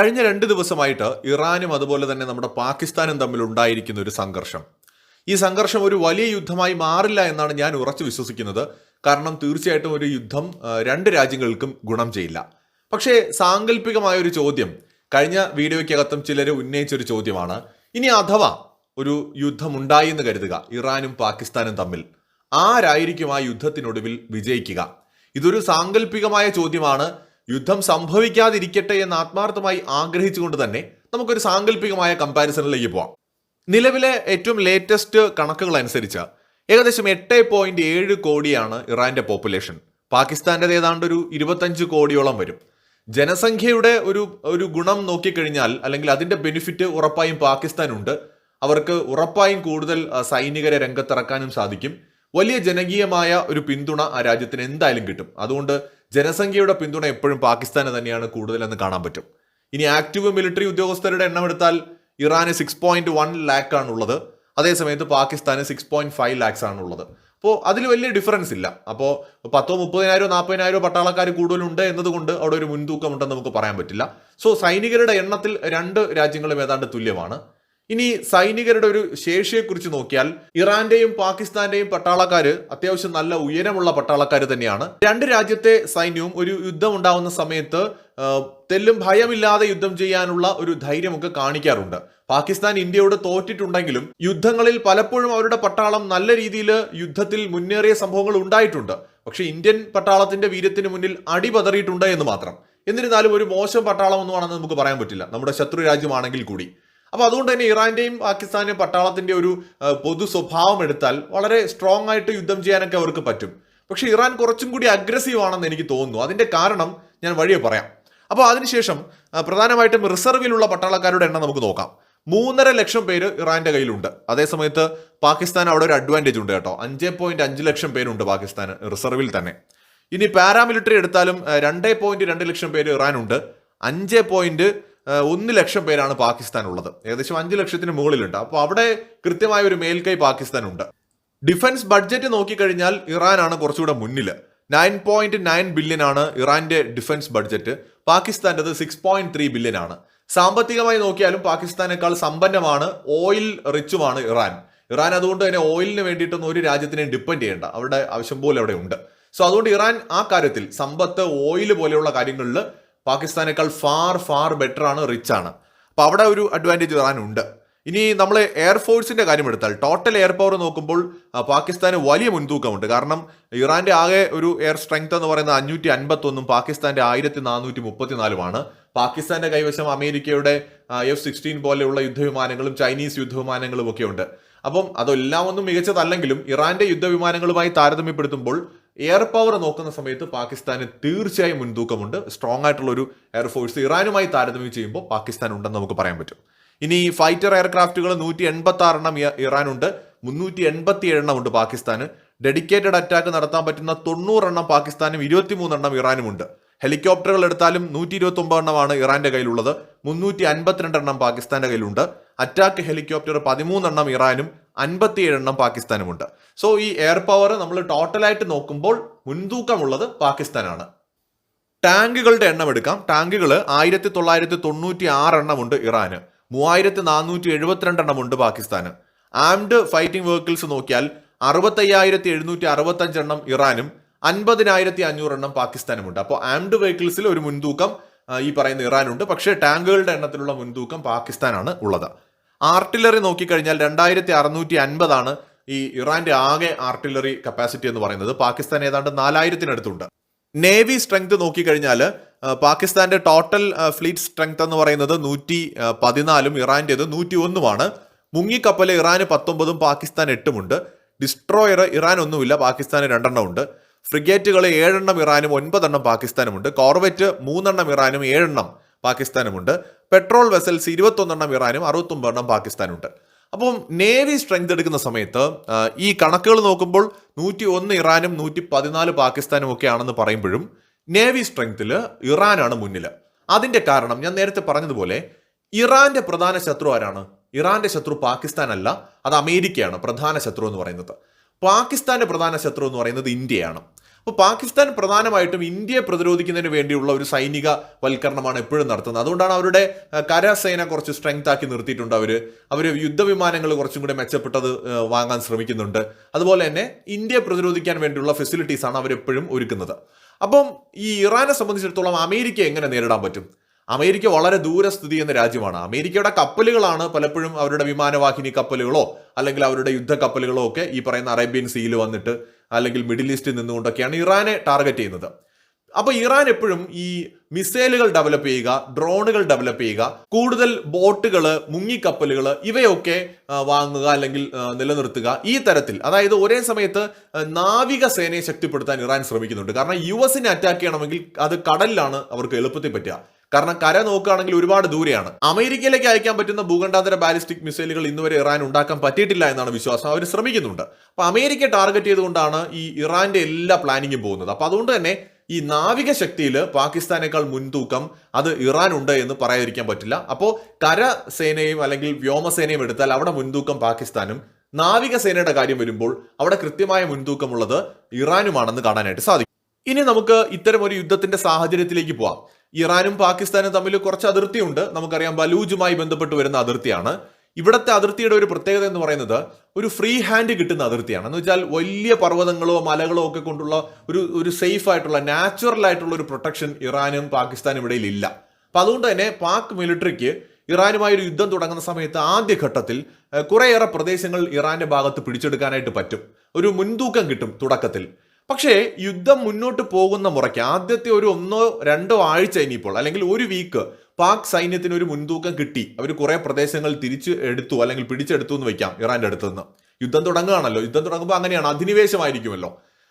കഴിഞ്ഞ രണ്ട് ദിവസമായിട്ട് ഇറാനും അതുപോലെ തന്നെ നമ്മുടെ പാകിസ്ഥാനും തമ്മിൽ ഉണ്ടായിരിക്കുന്ന ഒരു സംഘർഷം. ഈ സംഘർഷം ഒരു വലിയ യുദ്ധമായി മാറില്ല എന്നാണ് ഞാൻ ഉറച്ചു വിശ്വസിക്കുന്നത്. കാരണം തീർച്ചയായിട്ടും ഒരു യുദ്ധം രണ്ട് രാജ്യങ്ങൾക്കും ഗുണം ചെയ്യില്ല. പക്ഷേ സാങ്കല്പികമായ ഒരു ചോദ്യം കഴിഞ്ഞ വീഡിയോയ്ക്കകത്തും ചിലർ ഉന്നയിച്ചൊരു ചോദ്യമാണ്. ഇനി അഥവാ ഒരു യുദ്ധമുണ്ടായി എന്ന് കരുതുക ഇറാനും പാകിസ്ഥാനും തമ്മിൽ ആരായിരിക്കും ആ യുദ്ധത്തിനൊടുവിൽ വിജയിക്കുക? ഇതൊരു സാങ്കല്പികമായ ചോദ്യമാണ്. യുദ്ധം സംഭവിക്കാതിരിക്കട്ടെ എന്ന് ആത്മാർത്ഥമായി ആഗ്രഹിച്ചുകൊണ്ട് തന്നെ നമുക്കൊരു സാങ്കല്പികമായ കമ്പാരിസണിലേക്ക് പോവാം. നിലവിലെ ഏറ്റവും ലേറ്റസ്റ്റ് കണക്കുകൾ അനുസരിച്ച് ഏകദേശം എട്ട് പോയിന്റ് ഏഴ് കോടിയാണ് ഇറാന്റെ പോപ്പുലേഷൻ പാകിസ്ഥാന്റെ ഏതാണ്ട് ഒരു ഇരുപത്തഞ്ച് കോടിയോളം വരും. ജനസംഖ്യയുടെ ഒരു ഒരു ഗുണം നോക്കിക്കഴിഞ്ഞാൽ അല്ലെങ്കിൽ അതിന്റെ ബെനിഫിറ്റ് ഉറപ്പായും പാകിസ്ഥാനുണ്ട്. അവർക്ക് ഉറപ്പായും കൂടുതൽ സൈനികരെ രംഗത്തിറക്കാനും സാധിക്കും. വലിയ ജനകീയമായ ഒരു പിന്തുണ ആ രാജ്യത്തിന് എന്തായാലും കിട്ടും. അതുകൊണ്ട് ജനസംഖ്യയുടെ പിന്തുണ എപ്പോഴും പാകിസ്ഥാന് തന്നെയാണ് കൂടുതലെന്ന് കാണാൻ പറ്റും. ഇനി ആക്റ്റീവ് മിലിറ്ററി ഉദ്യോഗസ്ഥരുടെ എണ്ണം എടുത്താൽ ഇറാന് സിക്സ് പോയിന്റ് വൺ ലാക്ക് ആണുള്ളത്. അതേസമയത്ത് പാകിസ്ഥാന് സിക്സ് പോയിന്റ് ഫൈവ് ലാക്സ് ആണുള്ളത്. അപ്പോൾ അതിൽ വലിയ ഡിഫറൻസ് ഇല്ല. അപ്പോൾ പത്തോ മുപ്പതിനായിരോ നാൽപ്പതിനായിരോ പട്ടാളക്കാർ കൂടുതലുണ്ട് എന്നതുകൊണ്ട് അവിടെ ഒരു മുൻതൂക്കമുണ്ടെന്ന് നമുക്ക് പറയാൻ പറ്റില്ല. സോ സൈനികരുടെ എണ്ണത്തിൽ രണ്ട് രാജ്യങ്ങളും ഏതാണ്ട് തുല്യമാണ്. ഇനി സൈനികരുടെ ഒരു ശേഷിയെക്കുറിച്ച് നോക്കിയാൽ ഇറാന്റെയും പാകിസ്ഥാന്റെയും പട്ടാളക്കാര് അത്യാവശ്യം നല്ല ഉയരമുള്ള പട്ടാളക്കാർ തന്നെയാണ്. രണ്ട് രാജ്യത്തെ സൈന്യവും ഒരു യുദ്ധം ഉണ്ടാവുന്ന സമയത്ത് തെല്ലും ഭയമില്ലാതെ യുദ്ധം ചെയ്യാനുള്ള ഒരു ധൈര്യമൊക്കെ കാണിക്കാറുണ്ട്. പാകിസ്ഥാൻ ഇന്ത്യയോട് തോറ്റിട്ടുണ്ടെങ്കിലും യുദ്ധങ്ങളിൽ പലപ്പോഴും അവരുടെ പട്ടാളം നല്ല രീതിയിൽ യുദ്ധത്തിൽ മുന്നേറിയ സംഭവങ്ങൾ ഉണ്ടായിട്ടുണ്ട്. പക്ഷെ ഇന്ത്യൻ പട്ടാളത്തിന്റെ വീര്യത്തിന് മുന്നിൽ അടിപതറിയിട്ടുണ്ട് എന്ന് മാത്രം. എന്നിരുന്നാലും ഒരു മോശം പട്ടാളം ഒന്നുമാണെന്ന് നമുക്ക് പറയാൻ പറ്റില്ല. നമ്മുടെ ശത്രു രാജ്യമാണെങ്കിൽ കൂടി. അപ്പൊ അതുകൊണ്ട് തന്നെ ഇറാന്റെയും പാകിസ്ഥാന്റെയും പട്ടാളത്തിന്റെ ഒരു പൊതു സ്വഭാവം എടുത്താൽ വളരെ സ്ട്രോങ് ആയിട്ട് യുദ്ധം ചെയ്യാനൊക്കെ അവർക്ക് പറ്റും. പക്ഷെ ഇറാൻ കുറച്ചും കൂടി അഗ്രസീവ് ആണെന്ന് എനിക്ക് തോന്നുന്നു. അതിന്റെ കാരണം ഞാൻ വഴിയെ പറയാം. അപ്പോൾ അതിനുശേഷം പ്രധാനമായിട്ടും റിസർവിലുള്ള പട്ടാളക്കാരുടെ എണ്ണം നമുക്ക് നോക്കാം. മൂന്നര ലക്ഷം പേര് ഇറാന്റെ കയ്യിലുണ്ട്. അതേസമയത്ത് പാകിസ്ഥാൻ അവിടെ ഒരു അഡ്വാന്റേജ് ഉണ്ട് കേട്ടോ. അഞ്ച് പോയിന്റ് അഞ്ച് ലക്ഷം പേരുണ്ട് പാകിസ്ഥാൻ റിസർവിൽ തന്നെ. ഇനി പാരാമിലിറ്ററി എടുത്താലും രണ്ടേ പോയിന്റ് രണ്ട് ലക്ഷം പേര് ഇറാനുണ്ട്. അഞ്ച് പോയിന്റ് ഒന്ന് ലക്ഷം പേരാണ് പാകിസ്ഥാൻ ഉള്ളത് ഏകദേശം അഞ്ച് ലക്ഷത്തിന് മുകളിലുണ്ട്. അപ്പോൾ അവിടെ കൃത്യമായ ഒരു മേൽക്കൈ പാകിസ്ഥാനുണ്ട്. ഡിഫൻസ് ബഡ്ജറ്റ് നോക്കിക്കഴിഞ്ഞാൽ ഇറാനാണ് കുറച്ചുകൂടെ മുന്നിൽ നയൻ പോയിന്റ് നയൻ ബില്യൻ ആണ് ഇറാന്റെ ഡിഫൻസ് ബഡ്ജറ്റ്. പാകിസ്ഥാന്റെത് സിക്സ് പോയിന്റ് ത്രീ ബില്യൺ ആണ്. സാമ്പത്തികമായി നോക്കിയാലും പാകിസ്ഥാനേക്കാൾ സമ്പന്നമാണ് ഓയിൽ റിച്ചുമാണ് ഇറാൻ. ഇറാൻ അതുകൊണ്ട് തന്നെ ഓയിലിന് വേണ്ടിയിട്ടൊന്നും ഒരു രാജ്യത്തിനെയും ഡിപ്പെൻഡ് ചെയ്യേണ്ട. അവിടെ ആവശ്യം പോലെ അവിടെ ഉണ്ട്. സോ അതുകൊണ്ട് ഇറാൻ ആ കാര്യത്തിൽ സമ്പത്ത് ഓയിൽ പോലെയുള്ള കാര്യങ്ങളിൽ പാകിസ്ഥാനേക്കാൾ ഫാർ ഫാർ ബെറ്റർ ആണ് റിച്ച് ആണ്. അപ്പോൾ അവിടെ ഒരു അഡ്വാന്റേജ് വരാനുണ്ട്. ഇനി നമ്മൾ എയർഫോഴ്സിന്റെ കാര്യം എടുത്താൽ ടോട്ടൽ എയർ പവർ നോക്കുമ്പോൾ പാകിസ്ഥാന് വലിയ മുൻതൂക്കമുണ്ട്. കാരണം ഇറാന്റെ ആകെ ഒരു എയർ സ്ട്രെങ്ത് എന്ന് പറയുന്നത് അഞ്ഞൂറ്റി അൻപത്തൊന്നും പാകിസ്ഥാന്റെ ആയിരത്തി നാനൂറ്റി മുപ്പത്തിനാലുമാണ് പാകിസ്ഥാന്റെ കൈവശം അമേരിക്കയുടെ എഫ് സിക്സ്റ്റീൻ പോലെയുള്ള യുദ്ധവിമാനങ്ങളും ചൈനീസ് യുദ്ധവിമാനങ്ങളും ഒക്കെ ഉണ്ട്. അപ്പം അതെല്ലാം ഒന്നും മികച്ചതല്ലെങ്കിലും ഇറാന്റെ യുദ്ധവിമാനങ്ങളുമായി താരതമ്യപ്പെടുത്തുമ്പോൾ എയർ പവർ നോക്കുന്ന സമയത്ത് പാകിസ്ഥാന് തീർച്ചയായും മുൻതൂക്കമുണ്ട്. സ്ട്രോങ് ആയിട്ടുള്ള ഒരു എയർഫോഴ്സ് ഇറാനുമായി താരതമ്യം ചെയ്യുമ്പോൾ പാകിസ്ഥാൻ ഉണ്ടെന്ന് നമുക്ക് പറയാൻ പറ്റും. ഇനി ഫൈറ്റർ എയർക്രാഫ്റ്റുകൾ നൂറ്റി എൺപത്തി ആറെണ്ണം ഇറാനുണ്ട്. മുന്നൂറ്റി എൺപത്തി ഏഴെണ്ണം ഉണ്ട് പാകിസ്ഥാന്. ഡെഡിക്കേറ്റഡ് അറ്റാക്ക് നടത്താൻ പറ്റുന്ന തൊണ്ണൂറെണ്ണം പാകിസ്ഥാനും ഇരുപത്തിമൂന്നെണ്ണം ഇറാനുമുണ്ട്. ഹെലികോപ്റ്ററുകൾ എടുത്താലും നൂറ്റി ഇരുപത്തി ഒമ്പത് എണ്ണമാണ് ഇറാന്റെ കയ്യിലുള്ളത്. മുന്നൂറ്റി അൻപത്തിരണ്ട് എണ്ണം പാകിസ്ഥാന്റെ കയ്യിലുണ്ട്. അറ്റാക്ക് ഹെലികോപ്റ്റർ പതിമൂന്നെണ്ണം ഇറാനും അൻപത്തിയേഴെണ്ണം പാകിസ്ഥാനുമുണ്ട്. സോ ഈ എയർ പവർ നമ്മൾ ടോട്ടലായിട്ട് നോക്കുമ്പോൾ മുൻതൂക്കമുള്ളത് പാകിസ്ഥാനാണ്. ടാങ്കുകളുടെ എണ്ണം എടുക്കാം. ടാങ്കുകൾ ആയിരത്തി തൊള്ളായിരത്തി തൊണ്ണൂറ്റി ആറ് എണ്ണമുണ്ട് ഇറാന്. മൂവായിരത്തി നാനൂറ്റി എഴുപത്തിരണ്ട് എണ്ണമുണ്ട് പാകിസ്ഥാന്. ആംഡ് ഫൈറ്റിംഗ് വെഹിക്കിൾസ് നോക്കിയാൽ അറുപത്തയ്യായിരത്തി എഴുന്നൂറ്റി അറുപത്തഞ്ച് എണ്ണം ഇറാനും അൻപതിനായിരത്തി അഞ്ഞൂറ് എണ്ണം പാകിസ്ഥാനുമുണ്ട്. അപ്പോൾ ആംഡ് വെഹിക്കിൾസിൽ ഒരു മുൻതൂക്കം ഈ പറയുന്ന ഇറാനുണ്ട്. പക്ഷേ ടാങ്കുകളുടെ എണ്ണത്തിലുള്ള മുൻതൂക്കം പാകിസ്ഥാനാണ് ഉള്ളത്. ആർട്ടിലറി നോക്കിക്കഴിഞ്ഞാൽ രണ്ടായിരത്തി അറുന്നൂറ്റി അൻപതാണ് ഈ ഇറാന്റെ ആകെ ആർട്ടിലറി കപ്പാസിറ്റി എന്ന് പറയുന്നത്. പാകിസ്ഥാൻ ഏതാണ്ട് നാലായിരത്തിനടുത്തുണ്ട്. നേവി സ്ട്രെങ്ത് നോക്കിക്കഴിഞ്ഞാൽ പാകിസ്ഥാന്റെ ടോട്ടൽ ഫ്ലീറ്റ് സ്ട്രെങ്ത് എന്ന് പറയുന്നത് നൂറ്റി പതിനാലും ഇറാന്റേത് നൂറ്റി ഒന്നുമാണ് മുങ്ങിക്കപ്പൽ ഇറാന് പത്തൊമ്പതും പാകിസ്ഥാൻ എട്ടുമുണ്ട്. ഡിസ്ട്രോയർ ഇറാൻ ഒന്നുമില്ല പാകിസ്ഥാന് രണ്ടെണ്ണം ഉണ്ട് ഫ്രിഗേറ്റുകൾ ഏഴെണ്ണം ഇറാനും ഒൻപതെണ്ണം പാകിസ്ഥാനുമുണ്ട്. കോർവെറ്റ് മൂന്നെണ്ണം ഇറാനും ഏഴെണ്ണം പാകിസ്ഥാനുമുണ്ട്. പെട്രോൾ വെസൽസ് ഇരുപത്തൊന്നെണ്ണം ഇറാനും അറുപത്തൊമ്പതെണ്ണം പാകിസ്ഥാനുണ്ട് അപ്പം നേവി സ്ട്രെങ്ത് എടുക്കുന്ന സമയത്ത് ഈ കണക്കുകൾ നോക്കുമ്പോൾ നൂറ്റി ഒന്ന് ഇറാനും നൂറ്റി പതിനാല് പാകിസ്ഥാനും ഒക്കെ ആണെന്ന് പറയുമ്പോഴും നേവി സ്ട്രെങ്ത്തിൽ ഇറാനാണ് മുന്നിൽ അതിന്റെ കാരണം ഞാൻ നേരത്തെ പറഞ്ഞതുപോലെ ഇറാന്റെ പ്രധാന ശത്രു ആരാണ്? ഇറാന്റെ ശത്രു പാകിസ്ഥാൻ അല്ല അത് അമേരിക്കയാണ് പ്രധാന ശത്രു എന്ന് പറയുന്നത്. പാകിസ്ഥാന്റെ പ്രധാന ശത്രു എന്ന് പറയുന്നത് ഇന്ത്യയാണ്. അപ്പോൾ പാകിസ്ഥാൻ പ്രധാനമായിട്ടും ഇന്ത്യയെ പ്രതിരോധിക്കുന്നതിന് വേണ്ടിയുള്ള ഒരു സൈനിക വൽക്കരണമാണ് എപ്പോഴും നടത്തുന്നത്. അതുകൊണ്ടാണ് അവരുടെ കരസേന കുറച്ച് സ്ട്രെങ്ത് ആക്കി നിർത്തിയിട്ടുണ്ട് അവർ അവർ യുദ്ധവിമാനങ്ങൾ കുറച്ചും കൂടി മെച്ചപ്പെട്ടത് വാങ്ങാൻ ശ്രമിക്കുന്നുണ്ട്. അതുപോലെ തന്നെ ഇന്ത്യയെ പ്രതിരോധിക്കാൻ വേണ്ടിയുള്ള ഫെസിലിറ്റീസാണ് അവരെപ്പോഴും ഒരുക്കുന്നത്. അപ്പം ഈ ഇറാനെ സംബന്ധിച്ചിടത്തോളം അമേരിക്ക എങ്ങനെ നേരിടാൻ പറ്റും? അമേരിക്ക വളരെ ദൂരസ്ഥിതി എന്ന രാജ്യമാണ്. അമേരിക്കയുടെ കപ്പലുകളാണ് പലപ്പോഴും അവരുടെ വിമാനവാഹിനി കപ്പലുകളോ അല്ലെങ്കിൽ അവരുടെ യുദ്ധ കപ്പലുകളോ ഒക്കെ ഈ പറയുന്ന അറേബ്യൻ സീയിൽ വന്നിട്ട് അല്ലെങ്കിൽ മിഡിൽ ഈസ്റ്റിൽ നിന്നുകൊണ്ടൊക്കെയാണ് ഇറാനെ ടാർഗറ്റ് ചെയ്യുന്നത്. അപ്പോൾ ഇറാൻ എപ്പോഴും ഈ മിസൈലുകൾ ഡെവലപ്പ് ചെയ്യുക ഡ്രോണുകൾ ഡെവലപ്പ് ചെയ്യുക കൂടുതൽ ബോട്ടുകൾ മുങ്ങിക്കപ്പലുകൾ ഇവയൊക്കെ വാങ്ങുക അല്ലെങ്കിൽ നിലനിർത്തുക ഈ തരത്തിൽ. അതായത് ഒരേ സമയത്ത് നാവിക സേനയെ ശക്തിപ്പെടുത്താൻ ഇറാൻ ശ്രമിക്കുന്നുണ്ട്. കാരണം യു എസിനെ അറ്റാക്ക് ചെയ്യണമെങ്കിൽ അത് കടലിലാണ് അവർക്ക് എളുപ്പത്തിൽ പറ്റുക. കാരണം കര നോക്കുകയാണെങ്കിൽ ഒരുപാട് ദൂരെയാണ്. അമേരിക്കയിലേക്ക് അയക്കാൻ പറ്റുന്ന ഭൂഖണ്ഡാന്തര ബാലിസ്റ്റിക് മിസൈലുകൾ ഇന്നുവരെ ഇറാൻ ഉണ്ടാക്കാൻ പറ്റിയിട്ടില്ല എന്നാണ് വിശ്വാസം. അവർ ശ്രമിക്കുന്നുണ്ട്. അപ്പൊ അമേരിക്ക ടാർഗറ്റ് ചെയ്തുകൊണ്ടാണ് ഈ ഇറാന്റെ എല്ലാ പ്ലാനിങ്ങും പോകുന്നത്. അപ്പൊ അതുകൊണ്ട് തന്നെ ഈ നാവിക ശക്തിയിൽ പാകിസ്ഥാനേക്കാൾ മുൻതൂക്കം അത് ഇറാൻ ഉണ്ട് എന്ന് പറയാതിരിക്കാൻ പറ്റില്ല. അപ്പോൾ കരസേനയും അല്ലെങ്കിൽ വ്യോമസേനയും എടുത്താൽ അവിടെ മുൻതൂക്കം പാകിസ്ഥാനും നാവികസേനയുടെ കാര്യം വരുമ്പോൾ അവിടെ കൃത്യമായ മുൻതൂക്കമുള്ളത് ഇറാനുമാണെന്ന് കാണാനായിട്ട് സാധിക്കും. ഇനി നമുക്ക് ഇത്തരം ഒരു യുദ്ധത്തിന്റെ സാഹചര്യത്തിലേക്ക് പോവാം. ഇറാനും പാകിസ്ഥാനും തമ്മിൽ കുറച്ച് അതിർത്തിയുണ്ട്. നമുക്കറിയാം ബലൂജുമായി ബന്ധപ്പെട്ട് വരുന്ന അതിർത്തിയാണ്. ഇവിടത്തെ അതിർത്തിയുടെ ഒരു പ്രത്യേകത എന്ന് പറയുന്നത് ഒരു ഫ്രീ ഹാൻഡ് കിട്ടുന്ന അതിർത്തിയാണ്. എന്ന് വെച്ചാൽ വലിയ പർവതങ്ങളോ മലകളോ ഒക്കെ കൊണ്ടുള്ള ഒരു ഒരു സേഫ് ആയിട്ടുള്ള നാച്ചുറൽ ആയിട്ടുള്ള ഒരു പ്രൊട്ടക്ഷൻ ഇറാനും പാകിസ്ഥാനും ഇടയിൽ ഇല്ല. അപ്പൊ അതുകൊണ്ട് തന്നെ പാക് മിലിറ്ററിക്ക് ഇറാനുമായി ഒരു യുദ്ധം തുടങ്ങുന്ന സമയത്ത് ആദ്യഘട്ടത്തിൽ കുറേയേറെ പ്രദേശങ്ങൾ ഇറാന്റെ ഭാഗത്ത് പിടിച്ചെടുക്കാനായിട്ട് പറ്റും. ഒരു മുൻതൂക്കം കിട്ടും തുടക്കത്തിൽ. പക്ഷേ യുദ്ധം മുന്നോട്ട് പോകുന്ന മുറയ്ക്ക് ആദ്യത്തെ ഒരു ഒന്നോ രണ്ടോ ആഴ്ച ഇനിയിപ്പോൾ അല്ലെങ്കിൽ ഒരു വീക്ക് പാക് സൈന്യത്തിന് ഒരു മുൻതൂക്കം കിട്ടി. അവർ കുറേ പ്രദേശങ്ങൾ തിരിച്ചു എടുത്തു അല്ലെങ്കിൽ പിടിച്ചെടുത്തു എന്ന് വെക്കാം ഇറാന്റെ അടുത്തു നിന്ന് യുദ്ധം തുടങ്ങുകയാണല്ലോ. യുദ്ധം തുടങ്ങുമ്പോൾ അങ്ങനെയാണ് അധിനിവേശമായിരിക്കുമല്ലോ.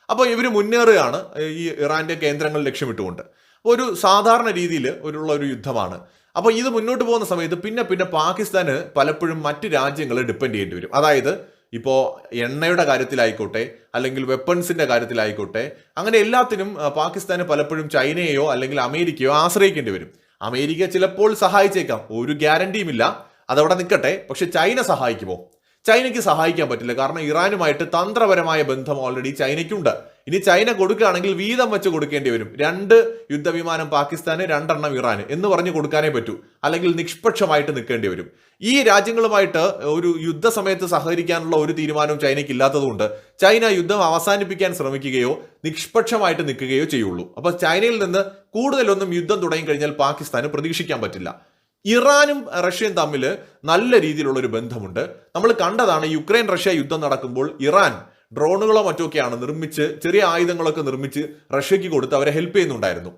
അപ്പോൾ ഇവർ മുന്നേറുകയാണ് ഈ ഇറാന്റെ കേന്ദ്രങ്ങൾ ലക്ഷ്യമിട്ടുകൊണ്ട്. ഒരു സാധാരണ രീതിയിൽ ഒരുള്ള ഒരു യുദ്ധമാണ്. അപ്പോൾ ഇത് മുന്നോട്ട് പോകുന്ന സമയത്ത് പിന്നെ പിന്നെ പാകിസ്ഥാന് പലപ്പോഴും മറ്റ് രാജ്യങ്ങളെ ഡിപ്പെൻഡ് ചെയ്യേണ്ടി വരും. അതായത് ഇപ്പോൾ എണ്ണയുടെ കാര്യത്തിലായിക്കോട്ടെ അല്ലെങ്കിൽ വെപ്പൺസിന്റെ കാര്യത്തിലായിക്കോട്ടെ അങ്ങനെ എല്ലാത്തിനും പാകിസ്ഥാന് പലപ്പോഴും ചൈനയെയോ അല്ലെങ്കിൽ അമേരിക്കയോ ആശ്രയിക്കേണ്ടി വരും. അമേരിക്ക ചിലപ്പോൾ സഹായിച്ചേക്കാം. ഒരു ഗ്യാരണ്ടിയും ഇല്ല. അതവിടെ നിൽക്കട്ടെ. പക്ഷെ ചൈന സഹായിക്കുമോ? ചൈനയ്ക്ക് സഹായിക്കാൻ പറ്റില്ല. കാരണം ഇറാനുമായിട്ട് തന്ത്രപരമായ ബന്ധം ഓൾറെഡി ചൈനയ്ക്കുണ്ട്. ഇനി ചൈന കൊടുക്കുകയാണെങ്കിൽ വീതം വെച്ച് കൊടുക്കേണ്ടി വരും. രണ്ട് യുദ്ധവിമാനം പാകിസ്ഥാന് രണ്ടെണ്ണം ഇറാന് എന്ന് പറഞ്ഞ് കൊടുക്കാനേ പറ്റൂ. അല്ലെങ്കിൽ നിഷ്പക്ഷമായിട്ട് നിൽക്കേണ്ടി വരും. ഈ രാജ്യങ്ങളുമായിട്ട് ഒരു യുദ്ധസമയത്ത് സഹകരിക്കാനുള്ള ഒരു തീരുമാനവും ചൈനയ്ക്ക് ഇല്ലാത്തതുകൊണ്ട് ചൈന യുദ്ധം അവസാനിപ്പിക്കാൻ ശ്രമിക്കുകയോ നിഷ്പക്ഷമായിട്ട് നിൽക്കുകയോ ചെയ്യുള്ളൂ. അപ്പോൾ ചൈനയിൽ നിന്ന് കൂടുതലൊന്നും യുദ്ധം തുടങ്ങി കഴിഞ്ഞാൽ പാകിസ്ഥാന് പ്രതീക്ഷിക്കാൻ പറ്റില്ല. ഇറാനും റഷ്യയും തമ്മിൽ നല്ല രീതിയിലുള്ള ഒരു ബന്ധമുണ്ട്. നമ്മൾ കണ്ടതാണ് യുക്രൈൻ റഷ്യ യുദ്ധം നടക്കുമ്പോൾ ഇറാൻ ഡ്രോണുകളോ മറ്റൊക്കെയാണ് നിർമ്മിച്ച് ചെറിയ ആയുധങ്ങളൊക്കെ നിർമ്മിച്ച് റഷ്യക്ക് കൊടുത്ത് അവരെ ഹെൽപ്പ് ചെയ്യുന്നുണ്ടായിരുന്നു.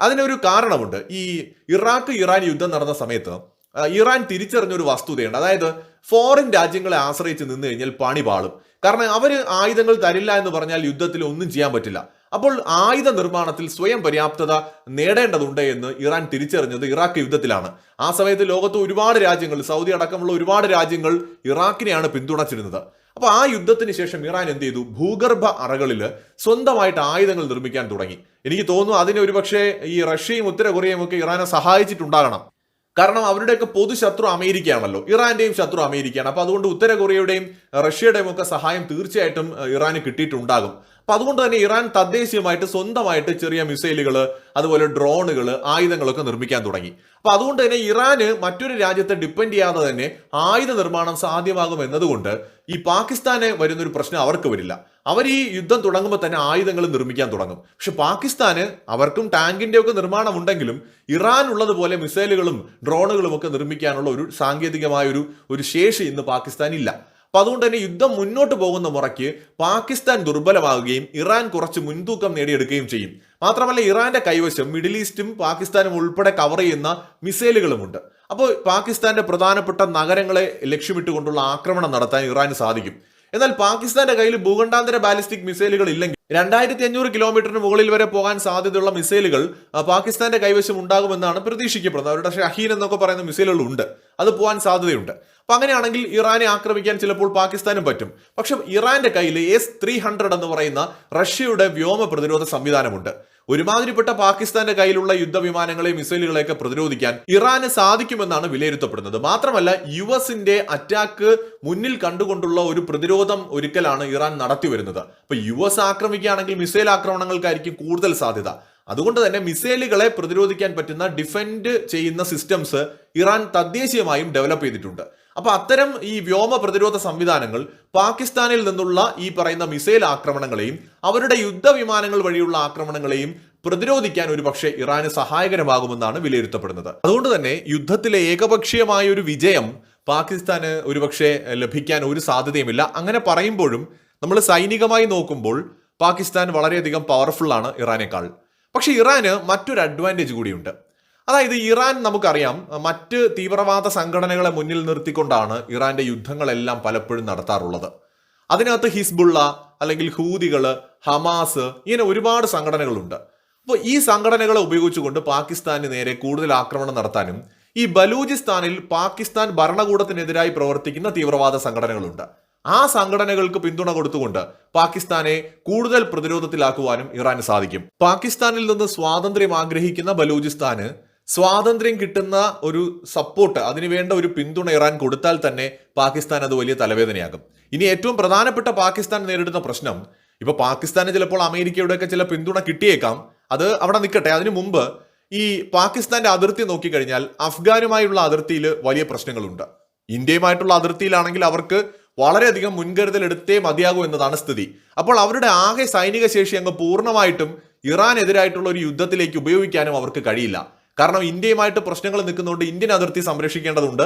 അതിനൊരു കാരണമുണ്ട്. ഈ ഇറാഖ് ഇറാൻ യുദ്ധം നടന്ന സമയത്ത് ഇറാൻ തിരിച്ചറിഞ്ഞൊരു വസ്തുതയുണ്ട്. അതായത് ഫോറിൻ രാജ്യങ്ങളെ ആശ്രയിച്ച് നിന്ന് കഴിഞ്ഞാൽ പണി പാളും. കാരണം അവർ ആയുധങ്ങൾ തരില്ല എന്ന് പറഞ്ഞാൽ യുദ്ധത്തിൽ ഒന്നും ചെയ്യാൻ പറ്റില്ല. അപ്പോൾ ആയുധ നിർമ്മാണത്തിൽ സ്വയം പര്യാപ്തത നേടേണ്ടതുണ്ട് എന്ന് ഇറാൻ തിരിച്ചറിഞ്ഞത് ഇറാഖ് യുദ്ധത്തിലാണ്. ആ സമയത്ത് ലോകത്ത് ഒരുപാട് രാജ്യങ്ങൾ സൗദി അടക്കമുള്ള ഒരുപാട് രാജ്യങ്ങൾ ഇറാഖിനെയാണ് പിന്തുണച്ചിരുന്നത്. അപ്പൊ ആ യുദ്ധത്തിന് ശേഷം ഇറാൻ എന്ത് ചെയ്തു? ഭൂഗർഭ അറകളിൽ സ്വന്തമായിട്ട് ആയുധങ്ങൾ നിർമ്മിക്കാൻ തുടങ്ങി. എനിക്ക് തോന്നുന്നു അതിന് ഒരുപക്ഷെ ഈ റഷ്യയും ഉത്തര കൊറിയയും ഒക്കെ ഇറാനെ സഹായിച്ചിട്ടുണ്ടാകണം. കാരണം അവരുടെയൊക്കെ പൊതു ശത്രു അമേരിക്കയാണല്ലോ. ഇറാന്റെയും ശത്രു അമേരിക്കയാണ്. അപ്പൊ അതുകൊണ്ട് ഉത്തര കൊറിയയുടെയും റഷ്യയുടെയും ഒക്കെ സഹായം തീർച്ചയായിട്ടും ഇറാന് കിട്ടിയിട്ടുണ്ടാകും. അപ്പൊ അതുകൊണ്ട് തന്നെ ഇറാൻ തദ്ദേശീയമായിട്ട് സ്വന്തമായിട്ട് ചെറിയ മിസൈലുകൾ അതുപോലെ ഡ്രോണുകൾ ആയുധങ്ങളൊക്കെ നിർമ്മിക്കാൻ തുടങ്ങി. അപ്പൊ അതുകൊണ്ട് തന്നെ ഇറാന് മറ്റൊരു രാജ്യത്തെ ഡിപ്പെൻഡ് ചെയ്യാതെ തന്നെ ആയുധ നിർമ്മാണം സാധ്യമാകും എന്നതുകൊണ്ട് ഈ പാകിസ്ഥാന് വരുന്നൊരു പ്രശ്നം അവർക്ക് വരില്ല. അവർ ഈ യുദ്ധം തുടങ്ങുമ്പോൾ തന്നെ ആയുധങ്ങൾ നിർമ്മിക്കാൻ തുടങ്ങും. പക്ഷെ പാകിസ്ഥാന് അവർക്കും ടാങ്കിന്റെ ഒക്കെ നിർമ്മാണം ഉണ്ടെങ്കിലും ഇറാൻ ഉള്ളതുപോലെ മിസൈലുകളും ഡ്രോണുകളും ഒക്കെ നിർമ്മിക്കാനുള്ള ഒരു സാങ്കേതികമായ ഒരു ഒരു ശേഷി ഇന്ന് പാകിസ്ഥാൻ ഇല്ല അപ്പൊ അതുകൊണ്ട് തന്നെ യുദ്ധം മുന്നോട്ട് പോകുന്ന മുറയ്ക്ക് പാകിസ്ഥാൻ ദുർബലമാകുകയും ഇറാൻ കുറച്ച് മുൻതൂക്കം നേടിയെടുക്കുകയും ചെയ്യും. മാത്രമല്ല ഇറാന്റെ കൈവശം മിഡിൽ ഈസ്റ്റും പാകിസ്ഥാനും ഉൾപ്പെടെ കവർ ചെയ്യുന്ന മിസൈലുകളുമുണ്ട്. അപ്പോൾ പാകിസ്ഥാന്റെ പ്രധാനപ്പെട്ട നഗരങ്ങളെ ലക്ഷ്യമിട്ടുകൊണ്ടുള്ള ആക്രമണം നടത്താൻ ഇറാന് സാധിക്കും. എന്നാൽ പാകിസ്ഥാന്റെ കയ്യിൽ ഭൂഖണ്ഡാന്തര ബാലിസ്റ്റിക് മിസൈലുകൾ ഇല്ലെങ്കിൽ രണ്ടായിരത്തി അഞ്ഞൂറ് കിലോമീറ്ററിന് മുകളിൽ വരെ പോകാൻ സാധ്യതയുള്ള മിസൈലുകൾ പാകിസ്ഥാന്റെ കൈവശം ഉണ്ടാകുമെന്നാണ് പ്രതീക്ഷിക്കപ്പെടുന്നത്. അവരുടെ ഷഹീൻ എന്നൊക്കെ പറയുന്ന മിസൈലുകൾ ഉണ്ട്. അത് പോകാൻ സാധ്യതയുണ്ട്. അപ്പൊ അങ്ങനെയാണെങ്കിൽ ഇറാനെ ആക്രമിക്കാൻ ചിലപ്പോൾ പാകിസ്ഥാനും പറ്റും. പക്ഷെ ഇറാന്റെ കയ്യിൽ എസ് ത്രീ ഹൺഡ്രഡ് എന്ന് പറയുന്ന റഷ്യയുടെ വ്യോമ പ്രതിരോധ സംവിധാനമുണ്ട്. ഒരുമാതിരിപ്പെട്ട പാകിസ്ഥാന്റെ കയ്യിലുള്ള യുദ്ധവിമാനങ്ങളെ മിസൈലുകളെയൊക്കെ പ്രതിരോധിക്കാൻ ഇറാന് സാധിക്കുമെന്നാണ് വിലയിരുത്തപ്പെടുന്നത്. മാത്രമല്ല യു എസിന്റെ അറ്റാക്ക് മുന്നിൽ കണ്ടുകൊണ്ടുള്ള ഒരു പ്രതിരോധം ഒരിക്കലാണ് ഇറാൻ നടത്തി വരുന്നത് അപ്പൊ യു എസ് ആക്രമിക്കുകയാണെങ്കിൽ മിസൈൽ ആക്രമണങ്ങൾക്കായിരിക്കും കൂടുതൽ സാധ്യത. അതുകൊണ്ട് തന്നെ മിസൈലുകളെ പ്രതിരോധിക്കാൻ പറ്റുന്ന ഡിഫെൻഡ് ചെയ്യുന്ന സിസ്റ്റംസ് ഇറാൻ തദ്ദേശീയമായും ഡെവലപ്പ് ചെയ്തിട്ടുണ്ട്. അപ്പൊ അത്തരം ഈ വ്യോമ പ്രതിരോധ സംവിധാനങ്ങൾ പാകിസ്ഥാനിൽ നിന്നുള്ള ഈ പറയുന്ന മിസൈൽ ആക്രമണങ്ങളെയും അവരുടെ യുദ്ധവിമാനങ്ങൾ വഴിയുള്ള ആക്രമണങ്ങളെയും പ്രതിരോധിക്കാൻ ഒരു പക്ഷേ ഇറാന് സഹായകരമാകുമെന്നാണ് വിലയിരുത്തപ്പെടുന്നത്. അതുകൊണ്ട് തന്നെ യുദ്ധത്തിലെ ഏകപക്ഷീയമായ ഒരു വിജയം പാകിസ്ഥാന് ഒരുപക്ഷെ ലഭിക്കാൻ ഒരു സാധ്യതയുമില്ല. അങ്ങനെ പറയുമ്പോഴും നമ്മൾ സൈനികമായി നോക്കുമ്പോൾ പാകിസ്ഥാൻ വളരെയധികം പവർഫുള്ളാണ് ഇറാനേക്കാൾ. പക്ഷെ ഇറാന് മറ്റൊരു അഡ്വാന്റേജ് കൂടിയുണ്ട്. അതായത് ഇറാൻ നമുക്കറിയാം മറ്റ് തീവ്രവാദ സംഘടനകളെ മുന്നിൽ നിർത്തിക്കൊണ്ടാണ് ഇറാന്റെ യുദ്ധങ്ങളെല്ലാം പലപ്പോഴും നടത്താറുള്ളത്. അതിനകത്ത് ഹിസ്ബുള്ള അല്ലെങ്കിൽ ഹൂദികൾ ഹമാസ് ഇങ്ങനെ ഒരുപാട് സംഘടനകളുണ്ട്. അപ്പോൾ ഈ സംഘടനകളെ ഉപയോഗിച്ചുകൊണ്ട് പാകിസ്ഥാന് നേരെ കൂടുതൽ ആക്രമണം നടത്താനും ഈ ബലൂചിസ്ഥാനിൽ പാകിസ്ഥാൻ ഭരണകൂടത്തിനെതിരായി പ്രവർത്തിക്കുന്ന തീവ്രവാദ സംഘടനകളുണ്ട്. ആ സംഘടനകൾക്ക് പിന്തുണ കൊടുത്തുകൊണ്ട് പാകിസ്ഥാനെ കൂടുതൽ പ്രതിരോധത്തിലാക്കുവാനും ഇറാന് സാധിക്കും. പാകിസ്ഥാനിൽ നിന്ന് സ്വാതന്ത്ര്യം ആഗ്രഹിക്കുന്ന ബലൂചിസ്ഥാന് സ്വാതന്ത്ര്യം കിട്ടുന്ന ഒരു സപ്പോർട്ട് അതിനുവേണ്ട ഒരു പിന്തുണ ഇറാൻ കൊടുത്താൽ തന്നെ പാകിസ്ഥാൻ അത് വലിയ തലവേദനയാകും. ഇനി ഏറ്റവും പ്രധാനപ്പെട്ട പാകിസ്ഥാൻ നേരിടുന്ന പ്രശ്നം ഇപ്പൊ പാകിസ്ഥാന് ചിലപ്പോൾ അമേരിക്കയുടെയൊക്കെ ചില പിന്തുണ കിട്ടിയേക്കാം അത് അവിടെ നിൽക്കട്ടെ. അതിനു മുമ്പ് ഈ പാകിസ്ഥാന്റെ അതിർത്തി നോക്കിക്കഴിഞ്ഞാൽ അഫ്ഗാനുമായുള്ള അതിർത്തിയിൽ വലിയ പ്രശ്നങ്ങളുണ്ട്. ഇന്ത്യയുമായിട്ടുള്ള അതിർത്തിയിലാണെങ്കിൽ അവർക്ക് വളരെയധികം മുൻകരുതൽ എടുത്തേ മതിയാകൂ എന്നതാണ് സ്ഥിതി. അപ്പോൾ അവരുടെ ആകെ സൈനിക ശേഷി അങ്ങ് പൂർണമായിട്ടും ഇറാനെതിരായിട്ടുള്ള ഒരു യുദ്ധത്തിലേക്ക് ഉപയോഗിക്കാനും അവർക്ക് കഴിയില്ല. കാരണം ഇന്ത്യയുമായിട്ട് പ്രശ്നങ്ങൾ നിൽക്കുന്നതുകൊണ്ട് ഇന്ത്യൻ അതിർത്തി സംരക്ഷിക്കേണ്ടതുണ്ട്.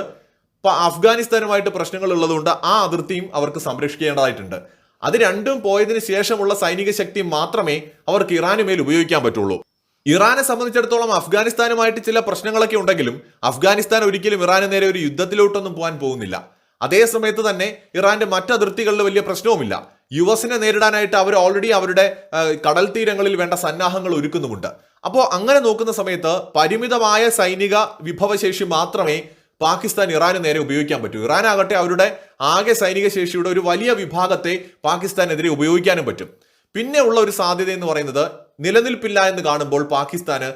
ഇപ്പൊ അഫ്ഗാനിസ്ഥാനുമായിട്ട് പ്രശ്നങ്ങൾ ഉള്ളതുകൊണ്ട് ആ അതിർത്തിയും അവർക്ക് സംരക്ഷിക്കേണ്ടതായിട്ടുണ്ട്. അത് രണ്ടും പോയതിനു ശേഷമുള്ള സൈനിക ശക്തി മാത്രമേ അവർക്ക് ഇറാന് മേൽ ഉപയോഗിക്കാൻ പറ്റുള്ളൂ. ഇറാനെ സംബന്ധിച്ചിടത്തോളം അഫ്ഗാനിസ്ഥാനുമായിട്ട് ചില പ്രശ്നങ്ങളൊക്കെ ഉണ്ടെങ്കിലും അഫ്ഗാനിസ്ഥാൻ ഒരിക്കലും ഇറാന് നേരെ ഒരു യുദ്ധത്തിലോട്ടൊന്നും പോകാൻ പോകുന്നില്ല. അതേ സമയത്ത് തന്നെ ഇറാന്റെ മറ്റ് അതിർത്തികളിൽ വലിയ പ്രശ്നവുമില്ല. യു എസിനെ നേരിടാനായിട്ട് അവർ ഓൾറെഡി അവരുടെ കടൽ തീരങ്ങളിൽ വേണ്ട സന്നാഹങ്ങൾ ഒരുക്കുന്നുമുണ്ട്. അപ്പോൾ അങ്ങനെ നോക്കുന്ന സമയത്ത് പരിമിതമായ സൈനിക വിഭവശേഷി മാത്രമേ പാകിസ്ഥാൻ ഇറാന് നേരെ ഉപയോഗിക്കാൻ പറ്റൂ. ഇറാനാകട്ടെ അവരുടെ ആകെ സൈനിക ശേഷിയുടെ ഒരു വലിയ വിഭാഗത്തെ പാകിസ്ഥാനെതിരെ ഉപയോഗിക്കാനും പറ്റും. പിന്നെ ഉള്ള ഒരു സാധ്യത എന്ന് പറയുന്നത് നിലനിൽപ്പില്ല എന്ന് കാണുമ്പോൾ പാകിസ്ഥാന്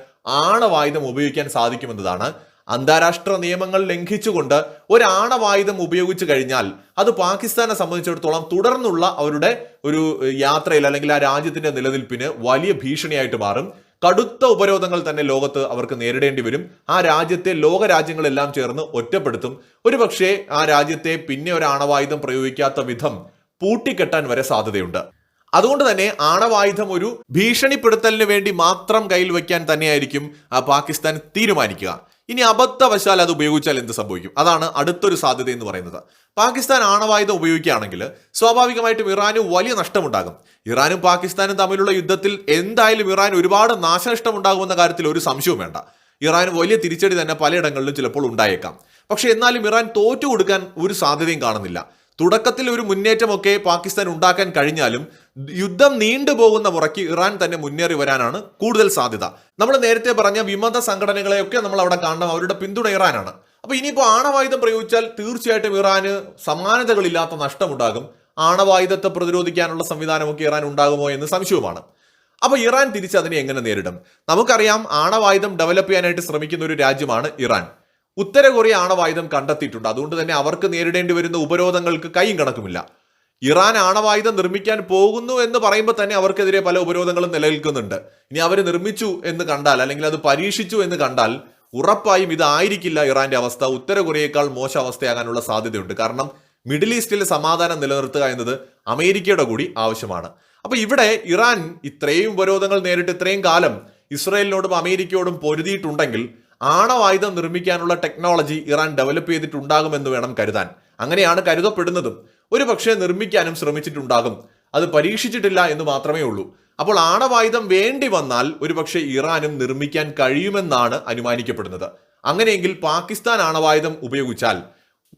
ആണവായുധം ഉപയോഗിക്കാൻ സാധിക്കുമെന്നതാണ്. അന്താരാഷ്ട്ര നിയമങ്ങൾ ലംഘിച്ചുകൊണ്ട് ഒരു ആണവായുധം ഉപയോഗിച്ചു കഴിഞ്ഞാൽ അത് പാകിസ്ഥാനെ സംബന്ധിച്ചിടത്തോളം തുടർന്നുള്ള അവരുടെ ഒരു യാത്രയിൽ അല്ലെങ്കിൽ ആ രാജ്യത്തിന്റെ നിലനിൽപ്പിന് വലിയ ഭീഷണിയായിട്ട് മാറും. കടുത്ത ഉപരോധങ്ങൾ തന്നെ ലോകത്ത് അവർക്ക് നേരിടേണ്ടി വരും. ആ രാജ്യത്തെ ലോക രാജ്യങ്ങളെല്ലാം ചേർന്ന് ഒറ്റപ്പെടുത്തും. ഒരുപക്ഷെ ആ രാജ്യത്തെ പിന്നെ ഒരു ആണവായുധം പ്രയോഗിക്കാത്ത വിധം പൂട്ടിക്കെട്ടാൻ വരെ സാധ്യതയുണ്ട്. അതുകൊണ്ട് തന്നെ ആണവായുധം ഒരു ഭീഷണിപ്പെടുത്തലിന് വേണ്ടി മാത്രം കയ്യിൽ വയ്ക്കാൻ തന്നെയായിരിക്കും പാകിസ്ഥാൻ തീരുമാനിക്കുക. ഇനി അബദ്ധവശാൽ അത് ഉപയോഗിച്ചാൽ എന്ത് സംഭവിക്കും? അതാണ് അടുത്തൊരു സാധ്യത എന്ന് പറയുന്നത്. പാകിസ്ഥാൻ ആണവായുധം ഉപയോഗിക്കുകയാണെങ്കിൽ സ്വാഭാവികമായിട്ടും ഇറാന് വലിയ നഷ്ടമുണ്ടാകും. ഇറാനും പാകിസ്ഥാനും തമ്മിലുള്ള യുദ്ധത്തിൽ എന്തായാലും ഇറാൻ ഒരുപാട് നാശനഷ്ടം ഉണ്ടാകുമെന്ന കാര്യത്തിൽ ഒരു സംശയവും വേണ്ട. ഇറാൻ വലിയ തിരിച്ചടി തന്നെ പലയിടങ്ങളിലും ചിലപ്പോൾ ഉണ്ടായേക്കാം. പക്ഷേ എന്നാലും ഇറാൻ തോറ്റു കൊടുക്കാൻ ഒരു സാധ്യതയും കാണുന്നില്ല. തുടക്കത്തിൽ ഒരു മുന്നേറ്റമൊക്കെ പാകിസ്ഥാൻ ഉണ്ടാക്കാൻ കഴിഞ്ഞാലും യുദ്ധം നീണ്ടുപോകുന്ന മുറയ്ക്ക് ഇറാൻ തന്നെ മുന്നേറി വരാനാണ് കൂടുതൽ സാധ്യത. നമ്മൾ നേരത്തെ പറഞ്ഞ വിമത സംഘടനകളെയൊക്കെ നമ്മൾ അവിടെ കാണണം. അവരുടെ പിന്തുണ ഇറാനാണ്. അപ്പൊ ഇനിയിപ്പോൾ ആണവായുധം പ്രയോഗിച്ചാൽ തീർച്ചയായിട്ടും ഇറാന് സമാനതകളില്ലാത്ത നഷ്ടമുണ്ടാകും. ആണവായുധത്തെ പ്രതിരോധിക്കാനുള്ള സംവിധാനമൊക്കെ ഇറാൻ ഉണ്ടാകുമോ എന്ന് സംശയവുമാണ്. അപ്പോൾ ഇറാൻ തിരിച്ച് അതിനെ എങ്ങനെ നേരിടും? നമുക്കറിയാം ആണവായുധം ഡെവലപ്പ് ചെയ്യാനായിട്ട് ശ്രമിക്കുന്ന ഒരു രാജ്യമാണ് ഇറാൻ. ഉത്തര കൊറിയ ആണവായുധം കണ്ടെത്തിയിട്ടുണ്ട്. അതുകൊണ്ട് തന്നെ അവർക്ക് നേരിടേണ്ടി വരുന്ന ഉപരോധങ്ങൾക്ക് കൈയും കണക്കുമില്ല. ഇറാൻ ആണവായുധം നിർമ്മിക്കാൻ പോകുന്നു എന്ന് പറയുമ്പോൾ തന്നെ അവർക്കെതിരെ പല ഉപരോധങ്ങളും നിലനിൽക്കുന്നുണ്ട്. ഇനി അവർ നിർമ്മിച്ചു എന്ന് കണ്ടാൽ അല്ലെങ്കിൽ അത് പരീക്ഷിച്ചു എന്ന് കണ്ടാൽ ഉറപ്പായും ഇതായിരിക്കില്ല ഇറാന്റെ അവസ്ഥ. ഉത്തര കൊറിയേക്കാൾ മോശം അവസ്ഥയാകാനുള്ള സാധ്യതയുണ്ട്. കാരണം മിഡിൽ ഈസ്റ്റിൽ സമാധാനം നിലനിർത്തുക എന്നത് അമേരിക്കയുടെ കൂടി ആവശ്യമാണ്. അപ്പൊ ഇവിടെ ഇറാൻ ഇത്രയും ഉപരോധങ്ങൾ നേരിട്ട് ഇത്രയും കാലം ഇസ്രയേലിനോടും അമേരിക്കയോടും പൊരുതിയിട്ടുണ്ടെങ്കിൽ ആണവായുധം നിർമ്മിക്കാനുള്ള ടെക്നോളജി ഇറാൻ ഡെവലപ്പ് ചെയ്തിട്ടുണ്ടാകുമെന്ന് വേണം കരുതാൻ. അങ്ങനെയാണ് കരുതപ്പെടുന്നതും. ഒരു പക്ഷേ നിർമ്മിക്കാനും ശ്രമിച്ചിട്ടുണ്ടാകും. അത് പരീക്ഷിച്ചിട്ടില്ല എന്ന് മാത്രമേ ഉള്ളൂ. അപ്പോൾ ആണവായുധം വേണ്ടി വന്നാൽ ഒരുപക്ഷെ ഇറാനും നിർമ്മിക്കാൻ കഴിയുമെന്നാണ് അനുമാനിക്കപ്പെടുന്നത്. അങ്ങനെയെങ്കിൽ പാകിസ്ഥാൻ ആണവായുധം ഉപയോഗിച്ചാൽ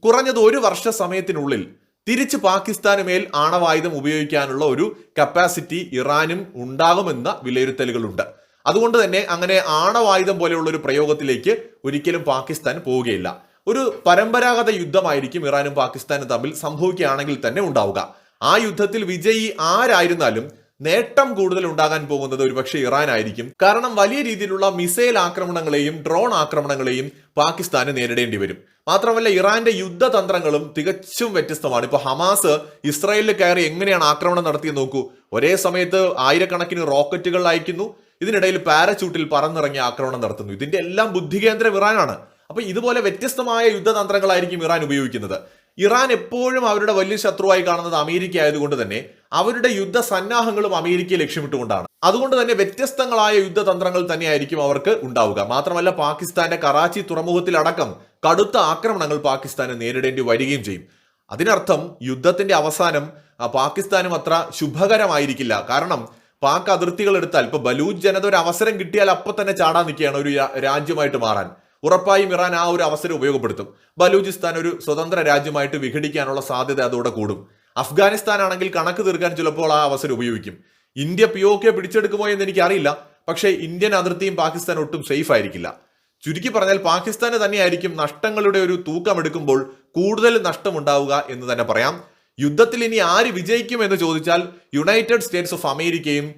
കുറഞ്ഞത് ഒരു വർഷ സമയത്തിനുള്ളിൽ തിരിച്ച് പാകിസ്ഥാന് മേൽ ആണവായുധം ഉപയോഗിക്കാനുള്ള ഒരു കപ്പാസിറ്റി ഇറാനും ഉണ്ടാകുമെന്ന വിലയിരുത്തലുകളുണ്ട്. അതുകൊണ്ട് തന്നെ അങ്ങനെ ആണവായുധം പോലെയുള്ള ഒരു പ്രയോഗത്തിലേക്ക് ഒരിക്കലും പാകിസ്ഥാൻ പോവുകയില്ല. ഒരു പരമ്പരാഗത യുദ്ധമായിരിക്കും ഇറാനും പാകിസ്ഥാനും തമ്മിൽ സംഭവിക്കുകയാണെങ്കിൽ തന്നെ ഉണ്ടാവുക. ആ യുദ്ധത്തിൽ വിജയി ആരായിരുന്നാലും നേട്ടം കൂടുതൽ ഉണ്ടാകാൻ പോകുന്നത് ഒരുപക്ഷെ ഇറാൻ ആയിരിക്കും. കാരണം വലിയ രീതിയിലുള്ള മിസൈൽ ആക്രമണങ്ങളെയും ഡ്രോൺ ആക്രമണങ്ങളെയും പാകിസ്ഥാന് നേരിടേണ്ടി വരും. മാത്രമല്ല ഇറാന്റെ യുദ്ധതന്ത്രങ്ങളും തികച്ചും വ്യത്യസ്തമാണ്. ഇപ്പൊ ഹമാസ് ഇസ്രായേലിൽ കയറി എങ്ങനെയാണ് ആക്രമണം നടത്തിയെന്ന് നോക്കൂ. ഒരേ സമയത്ത് ആയിരക്കണക്കിന് റോക്കറ്റുകൾ അയക്കുന്നു. ഇതിനിടയിൽ പാരച്യൂട്ടിൽ പറന്നിറങ്ങി ആക്രമണം നടത്തുന്നു. ഇതിന്റെ എല്ലാം ബുദ്ധികേന്ദ്രം ഇറാനാണ്. അപ്പൊ ഇതുപോലെ വ്യത്യസ്തമായ യുദ്ധതന്ത്രങ്ങളായിരിക്കും ഇറാൻ ഉപയോഗിക്കുന്നത്. ഇറാൻ എപ്പോഴും അവരുടെ വലിയ ശത്രുവായി കാണുന്നത് അമേരിക്ക ആയതുകൊണ്ട് തന്നെ അവരുടെ യുദ്ധ സന്നാഹങ്ങളും അമേരിക്കയെ ലക്ഷ്യമിട്ടുകൊണ്ടാണ്. അതുകൊണ്ട് തന്നെ വ്യത്യസ്തങ്ങളായ യുദ്ധതന്ത്രങ്ങൾ തന്നെയായിരിക്കും അവർക്ക് ഉണ്ടാവുക. മാത്രമല്ല പാകിസ്ഥാന്റെ കറാച്ചി തുറമുഖത്തിലടക്കം കടുത്ത ആക്രമണങ്ങൾ പാകിസ്ഥാന് നേരിടേണ്ടി വരികയും ചെയ്യും. അതിനർത്ഥം യുദ്ധത്തിന്റെ അവസാനം പാകിസ്ഥാനും അത്ര ശുഭകരമായിരിക്കില്ല. കാരണം പാക് അതിർത്തികൾ എടുത്താൽ ഇപ്പൊ ബലൂച്ച് ജനത ഒരു അവസരം കിട്ടിയാൽ അപ്പൊ തന്നെ ചാടാൻ നിൽക്കുകയാണ് ഒരു രാജ്യമായിട്ട് മാറാൻ. ഉറപ്പായും ഇറാൻ ആ ഒരു അവസരം ഉപയോഗപ്പെടുത്തും. ബലൂചിസ്ഥാൻ ഒരു സ്വതന്ത്ര രാജ്യമായിട്ട് വിഘടിക്കാനുള്ള സാധ്യത അതോടെ കൂടും. അഫ്ഗാനിസ്ഥാൻ ആണെങ്കിൽ കണക്ക് തീർക്കാൻ ചിലപ്പോൾ ആ അവസരം ഉപയോഗിക്കും. ഇന്ത്യ പി ഒ കെ പിടിച്ചെടുക്കുമോ എന്ന് എനിക്കറിയില്ല. പക്ഷേ ഇന്ത്യൻ അതിർത്തിയും പാകിസ്ഥാൻ ഒട്ടും സേഫ് ആയിരിക്കില്ല. ചുരുക്കി പറഞ്ഞാൽ പാകിസ്ഥാന് തന്നെയായിരിക്കും നഷ്ടങ്ങളുടെ ഒരു തൂക്കമെടുക്കുമ്പോൾ കൂടുതൽ നഷ്ടമുണ്ടാവുക എന്ന് തന്നെ പറയാം. യുദ്ധത്തിൽ ഇനി ആര് വിജയിക്കും എന്ന് ചോദിച്ചാൽ യുണൈറ്റഡ് സ്റ്റേറ്റ്സ് ഓഫ് അമേരിക്കയും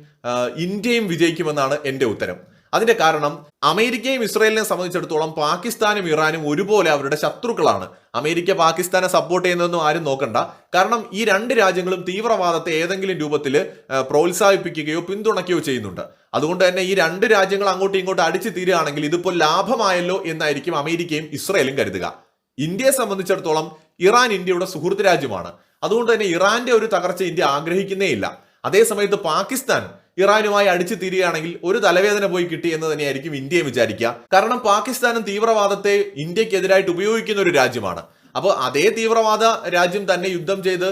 ഇന്ത്യയും വിജയിക്കുമെന്നാണ് എന്റെ ഉത്തരം. അതിന്റെ കാരണം അമേരിക്കയും ഇസ്രയേലിനെ സംബന്ധിച്ചിടത്തോളം പാകിസ്ഥാനും ഇറാനും ഒരുപോലെ അവരുടെ ശത്രുക്കളാണ്. അമേരിക്ക പാകിസ്ഥാനെ സപ്പോർട്ട് ചെയ്യുന്നതൊന്നും ആരും നോക്കണ്ട. കാരണം ഈ രണ്ട് രാജ്യങ്ങളും തീവ്രവാദത്തെ ഏതെങ്കിലും രൂപത്തിൽ പ്രോത്സാഹിപ്പിക്കുകയോ പിന്തുണയ്ക്കുകയോ ചെയ്യുന്നുണ്ട്. അതുകൊണ്ട് തന്നെ ഈ രണ്ട് രാജ്യങ്ങൾ അങ്ങോട്ടും ഇങ്ങോട്ടും അടിച്ചു തീരുകയാണെങ്കിൽ ഇതിപ്പോൾ ലാഭമായല്ലോ എന്നായിരിക്കും അമേരിക്കയും ഇസ്രയേലും കരുതുക. ഇന്ത്യയെ സംബന്ധിച്ചിടത്തോളം ഇറാൻ ഇന്ത്യയുടെ സുഹൃത്ത് രാജ്യമാണ്. അതുകൊണ്ട് തന്നെ ഇറാന്റെ ഒരു തകർച്ച ഇന്ത്യ ആഗ്രഹിക്കുന്നേ ആഗ്രഹിക്കുന്നേയില്ല അതേസമയത്ത് പാകിസ്ഥാൻ ഇറാനുമായി അടിച്ചു തീരുകയാണെങ്കിൽ ഒരു തലവേദന പോയി കിട്ടി എന്ന് തന്നെയായിരിക്കും ഇന്ത്യയും വിചാരിക്കുക. കാരണം പാകിസ്ഥാനും തീവ്രവാദത്തെ ഇന്ത്യക്കെതിരായിട്ട് ഉപയോഗിക്കുന്ന ഒരു രാജ്യമാണ്. അപ്പോൾ അതേ തീവ്രവാദ രാജ്യം തന്നെ യുദ്ധം ചെയ്ത്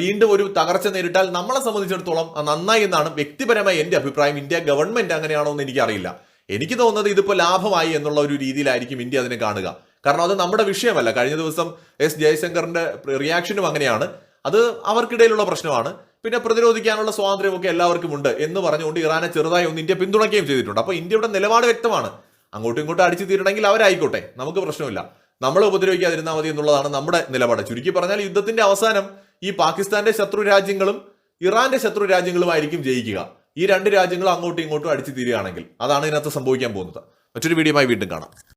വീണ്ടും ഒരു തകർച്ച നേരിട്ടാൽ നമ്മളെ സംബന്ധിച്ചിടത്തോളം നന്നായി എന്നാണ് വ്യക്തിപരമായി എന്റെ അഭിപ്രായം. ഇന്ത്യ ഗവൺമെന്റ് അങ്ങനെയാണോ എന്ന് എനിക്കറിയില്ല. എനിക്ക് തോന്നുന്നത് ഇതിപ്പോൾ ലാഭമായി എന്നുള്ള ഒരു രീതിയിലായിരിക്കും ഇന്ത്യ അതിനെ കാണുക. കാരണം അത് നമ്മുടെ വിഷയമല്ല. കഴിഞ്ഞ ദിവസം എസ് ജയശങ്കറിന്റെ റിയാക്ഷനും അങ്ങനെയാണ്. അത് അവർക്കിടയിലുള്ള പ്രശ്നമാണ്. പിന്നെ പ്രതിരോധിക്കാനുള്ള സ്വാതന്ത്ര്യമൊക്കെ എല്ലാവർക്കും ഉണ്ട് എന്ന് പറഞ്ഞുകൊണ്ട് ഇറാനെ ചെറുതായി ഒന്ന് ഇന്ത്യ പിന്തുണയ്ക്കുകയും ചെയ്തിട്ടുണ്ട്. അപ്പൊ ഇന്ത്യയുടെ നിലപാട് വ്യക്തമാണ്. അങ്ങോട്ടും ഇങ്ങോട്ടും അടിച്ചു തീരണമെങ്കിൽ അവരായിക്കോട്ടെ. നമുക്ക് പ്രശ്നമില്ല. നമ്മൾ ഉപദ്രവിക്കാതിരുന്നാൽ മതി എന്നുള്ളതാണ് നമ്മുടെ നിലപാട്. ചുരുക്കി പറഞ്ഞാൽ യുദ്ധത്തിന്റെ അവസാനം ഈ പാകിസ്ഥാന്റെ ശത്രു രാജ്യങ്ങളും ഇറാന്റെ ശത്രു രാജ്യങ്ങളുമായിരിക്കും ജയിക്കുക. ഈ രണ്ട് രാജ്യങ്ങളും അങ്ങോട്ടും ഇങ്ങോട്ടും അടിച്ചു തീരുകയാണെങ്കിൽ അതാണ് ഇതിനകത്ത് സംഭവിക്കാൻ പോകുന്നത്. മറ്റൊരു വീഡിയോയുമായി വീണ്ടും കാണാം.